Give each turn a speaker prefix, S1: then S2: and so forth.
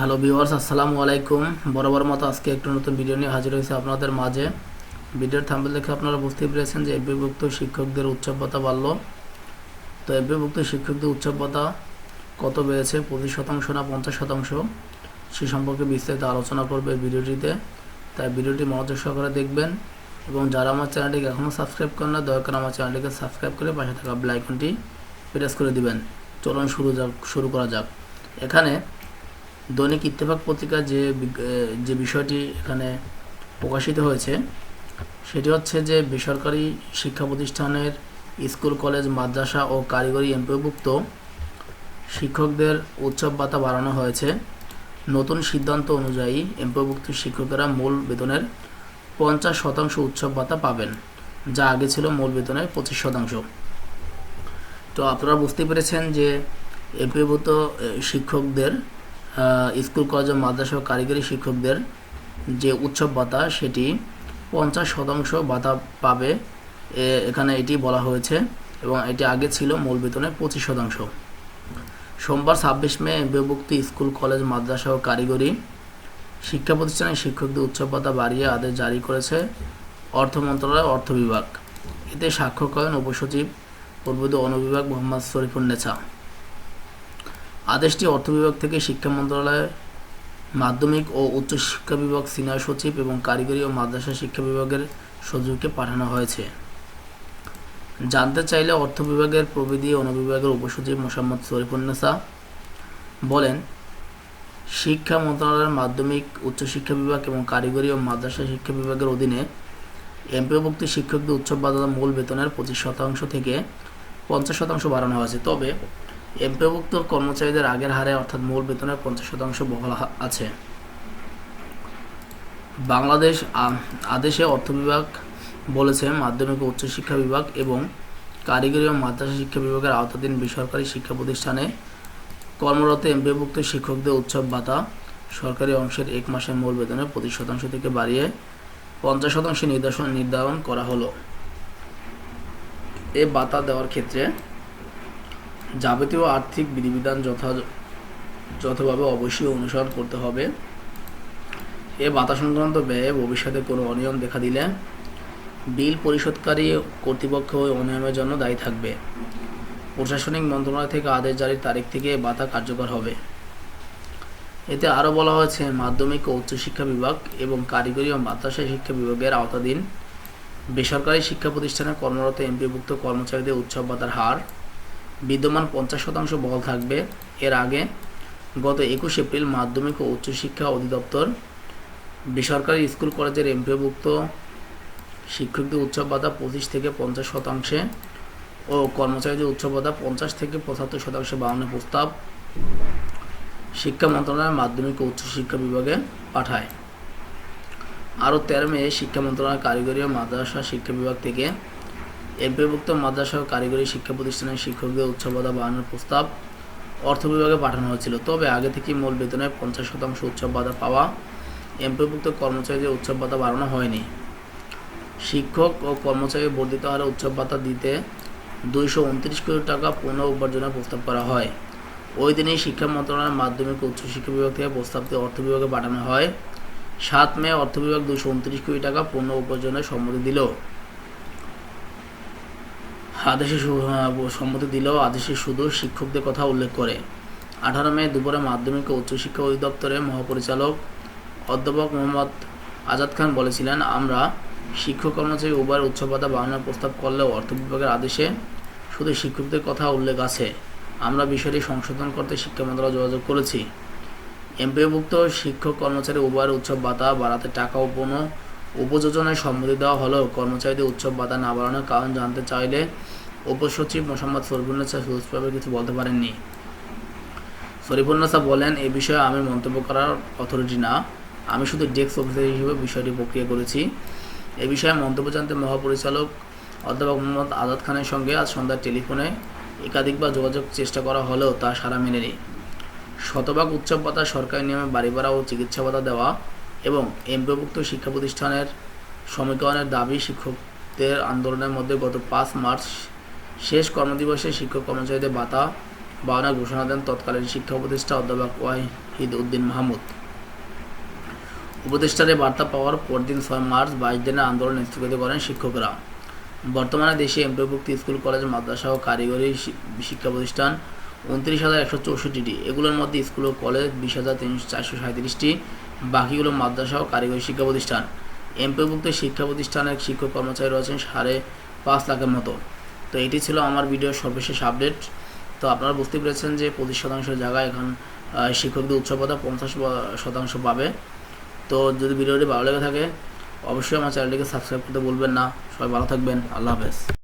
S1: Hello viewers, আসসালামু আলাইকুম। বরাবর মতো আজকে একটু নতুন ভিডিও নিয়ে হাজির হয়েছে আপনাদের মাঝে। ভিডিওর থাম্বেল দেখে আপনারা বুঝতেই পেরেছেন যে এফবিভুক্ত শিক্ষকদের ভাতা বাড়ল। তো এফবিভুক্ত শিক্ষকদের ভাতা কত বেড়েছে? পঁচিশ শতাংশ না পঞ্চাশ শতাংশ? সে সম্পর্কে বিস্তারিত আলোচনা করবে ভিডিওটিতে। তাই ভিডিওটি মনোযোগ সহকারে দেখবেন এবং যারা আমার চ্যানেলটিকে এখনও সাবস্ক্রাইব করেন না, দয়া করে আমার চ্যানেলটিকে সাবস্ক্রাইব করে পাশে থাকা আইকনটি প্রেস করে দিবেন। চলুন শুরু যাক, শুরু করা যাক। এখানে দৈনিক ইত্তেফাক পত্রিকার যে যে বিষয়টি এখানে প্রকাশিত হয়েছে, সেটি হচ্ছে যে বেসরকারি শিক্ষা প্রতিষ্ঠানের স্কুল, কলেজ, মাদ্রাসা ও কারিগরি এমপিভুক্ত শিক্ষকদের উৎসব ভাতা বাড়ানো হয়েছে। নতুন সিদ্ধান্ত অনুযায়ী এমপিভুক্ত শিক্ষকেরা মূল বেতনের পঞ্চাশ শতাংশ উৎসব ভাতা পাবেন, যা আগে ছিল মূল বেতনের পঁচিশ শতাংশ। তো আপনারা বুঝতে পেরেছেন যে এমপিভুক্ত শিক্ষকদের স্কুল, কলেজ ও মাদ্রাসা ও কারিগরি শিক্ষকদের যে উৎসব ভাতা, সেটি পঞ্চাশ শতাংশ ভাতা পাবে। এখানে এটি বলা হয়েছে এবং এটি আগে ছিল মূল বেতনের পঁচিশ শতাংশ। সোমবার ছাব্বিশ মে বিভক্তি স্কুল, কলেজ, মাদ্রাসা ও কারিগরি শিক্ষা প্রতিষ্ঠানের শিক্ষকদের উৎসব ভাতা বাড়িয়ে আদেশ জারি করেছে অর্থ মন্ত্রণালয় অর্থ বিভাগ। এতে স্বাক্ষর করেন উপসচিব পূর্বদ অনুবিভাগ মোহাম্মদ শরীফুন্নেছা আদেশটি অর্থ বিভাগ থেকে শিক্ষা মন্ত্রণালয়ের মাধ্যমিক ও উচ্চ শিক্ষা বিভাগ সিনিয়র সচিব এবং কারিগরি ও মাদ্রাসা শিক্ষা বিভাগের সচিবকে পাঠানো হয়েছে। জানতে চাইলে অর্থ বিভাগের প্রবিধি অনুবিভাগের উপসচিব মোসাম্মদ শরীফুন্নেসা বলেন, শিক্ষা মন্ত্রণালয়ের মাধ্যমিক উচ্চশিক্ষা বিভাগ এবং কারিগরি ও মাদ্রাসা শিক্ষা বিভাগের অধীনে এমপিওভুক্ত শিক্ষকদের উৎসব বাধা মূল বেতনের পঁচিশ শতাংশ থেকে পঞ্চাশ শতাংশ বাড়ানো হয়েছে। তবে এমপিওভুক্ত কর্মচারীদের আগের হারে, অর্থাৎ মূল বেতনের পঞ্চাশ শতাংশ বহাল আছে। বাংলাদেশ আদেশে অর্থ বিভাগ বলেছে, মাধ্যমিক উচ্চশিক্ষা বিভাগ এবং কারিগরি ও মাদ্রাসা শিক্ষা বিভাগের আওতাধীন বেসরকারি শিক্ষা প্রতিষ্ঠানে কর্মরত এমপিভুক্ত শিক্ষকদের উৎসব ভাতা সরকারি অংশের এক মাসের মূল বেতনের পঁচিশ শতাংশ থেকে বাড়িয়ে পঞ্চাশ শতাংশ নির্দেশন নির্ধারণ করা হলো। এ ভাতা দেওয়ার ক্ষেত্রে যাবতীয় আর্থিক বিধিবিধান যথা যথাভাবে অবশ্যই অনুসরণ করতে হবে। এ ভাতা সংক্রান্ত ব্যয়ে ভবিষ্যতে কোনো অনিয়ম দেখা দিলে বিল পরিশোধকারী কর্তৃপক্ষ ওই অনিয়মের জন্য দায়ী থাকবে। প্রশাসনিক মন্ত্রণালয় থেকে আদেশ জারির তারিখ থেকে ভাতা কার্যকর হবে। এতে আরও বলা হয়েছে, মাধ্যমিক ও উচ্চশিক্ষা বিভাগ এবং কারিগরি ও মাদ্রাসা শিক্ষা বিভাগের আওতাধীন বেসরকারি শিক্ষা প্রতিষ্ঠানে কর্মরত এমপিভুক্ত কর্মচারীদের উৎসব ভাতার হার বিদ্যমান পঞ্চাশ শতাংশ বহাল থাকবে। এর আগে গত একুশ এপ্রিল মাধ্যমিক ও উচ্চশিক্ষা অধিদপ্তর বেসরকারি স্কুল কলেজের এমপিভুক্ত শিক্ষকদের উৎসব ভাতা পঁচিশ থেকে পঞ্চাশ শতাংশে ও কর্মচারীদের উৎসব ভাতা পঞ্চাশ থেকে পঁচাত্তর শতাংশে বাড়ানোর প্রস্তাব শিক্ষা মন্ত্রণালয়ের মাধ্যমিক ও উচ্চশিক্ষা বিভাগে পাঠায়। আরও তেরো মে শিক্ষা মন্ত্রণালয় কারিগরি ও মাদ্রাসা শিক্ষা বিভাগ থেকে এমপিভুক্ত মাদ্রাসা ও কারিগরি শিক্ষা প্রতিষ্ঠানের শিক্ষকদের উৎসব ভাতা বাড়ানোর প্রস্তাব অর্থ বিভাগে পাঠানো হয়েছিল। তবে আগে থেকেই মূল বেতনের পঞ্চাশ শতাংশ উৎসব ভাতা পাওয়া এমপিভুক্ত কর্মচারীদের উৎসব ভাতা বাড়ানো হয়নি। শিক্ষক ও কর্মচারী বর্ধিত হারে উৎসব ভাতা দিতে দুইশো উনত্রিশ কোটি টাকা পুনঃ উপার্জনের প্রস্তাব করা হয়। ওই দিনই শিক্ষা মন্ত্রণালয়ের মাধ্যমিক উচ্চশিক্ষা বিভাগ থেকে প্রস্তাবটি অর্থ বিভাগে পাঠানো হয়। সাত মে অর্থ বিভাগ দুশো উনত্রিশ কোটি টাকা পূর্ণ উপার্জনের সম্মতি দিল। আদেশে সম্মতি দিলেও আদেশে শুধু শিক্ষকদের কথা উল্লেখ করে। আঠারো মে দুপুরে মাধ্যমিক ও উচ্চশিক্ষা অধিদপ্তরের মহাপরিচালক অধ্যাপক মোহাম্মদ আজাদ খান বলেছিলেন, আমরা শিক্ষক কর্মচারী উভয়ের উচ্চপাতা বাড়ানোর প্রস্তাব করলেও অর্থ বিভাগের আদেশে শুধু শিক্ষকদের কথা উল্লেখ আছে। আমরা বিষয়টি সংশোধন করতে শিক্ষা মন্ত্রণালয় যোগাযোগ করেছি। এমপিভুক্ত শিক্ষক কর্মচারী উভয়ের উৎসব ভাতা বাড়াতে টাকা ও পুনঃ উপযোজনায় সম্মতি দেওয়া হলেও কর্মচারীদের উৎসব ভাতা না বাড়ানোর কারণ জানতে চাইলে উপসচিব মোহাম্মদ সরফুন্নেসা সুস্থভাবে কিছু বলতে পারেননি। শরীফুন্নেসা বলেন, এ বিষয়ে আমি মন্তব্য করার অথরিটি না। আমি শুধু ডেস্ক অফিসার হিসেবে বিষয়টি প্রক্রিয়া করেছি। এ বিষয়ে মন্তব্য জানতে মহাপরিচালক অধ্যাপক মোহাম্মদ আজাদ খানের সঙ্গে আজ সন্ধ্যায় টেলিফোনে একাধিকবার যোগাযোগ চেষ্টা করা হলেও তা সাড়া মেলেনি। শতভাগ উৎসব পাতা সরকারি নিয়মে বাড়ি ভাড়া ও চিকিৎসা ভাতা দেওয়া এবং এমপিভুক্ত শিক্ষা প্রতিষ্ঠানের সমীকরণের দাবি, শিক্ষকদের আন্দোলনের মধ্যে গত পাঁচ মার্চ শেষ কর্মদিবসে শিক্ষক কর্মচারীদের ভাতা বাহানা ঘোষণা দেন তৎকালীন শিক্ষা উপদেষ্টা অধ্যাপক ওয়াহিদ উদ্দিন মাহমুদ। উপদেষ্টার বার্তা পাওয়ার পরদিন ছয় মার্চ বাইশ দিনের আন্দোলন স্থগিত করেন শিক্ষকরা। বর্তমানে দেশে এমপিভুক্ত স্কুল, কলেজ, মাদ্রাসা ও কারিগরি শিক্ষা প্রতিষ্ঠান উনত্রিশ হাজার একশো চৌষট্টিটি। এগুলোর মধ্যে স্কুল ও কলেজ বিশ হাজার তিনশো চারশো সাঁত্রিশটি বাকিগুলো মাদ্রাসা ও কারিগরি শিক্ষা প্রতিষ্ঠান। এমপিভুক্ত শিক্ষা প্রতিষ্ঠানের শিক্ষক কর্মচারী রয়েছেন সাড়ে পাঁচ লাখের মতো। তো এটি ছিল আমার ভিডিওর সর্বশেষ আপডেট। তো আপনারা বুঝতে পেরেছেন যে পঁচিশ শতাংশ জায়গায় এখন শিক্ষকদের উৎসবতা পঞ্চাশ শতাংশ পাবে। তো যদি ভিডিওটি ভালো লেগে থাকে, অবশ্যই আমার চ্যানেলটিকে সাবস্ক্রাইব করতে বলবেন না। সবাই ভালো থাকবেন। আল্লাহ হাফেজ।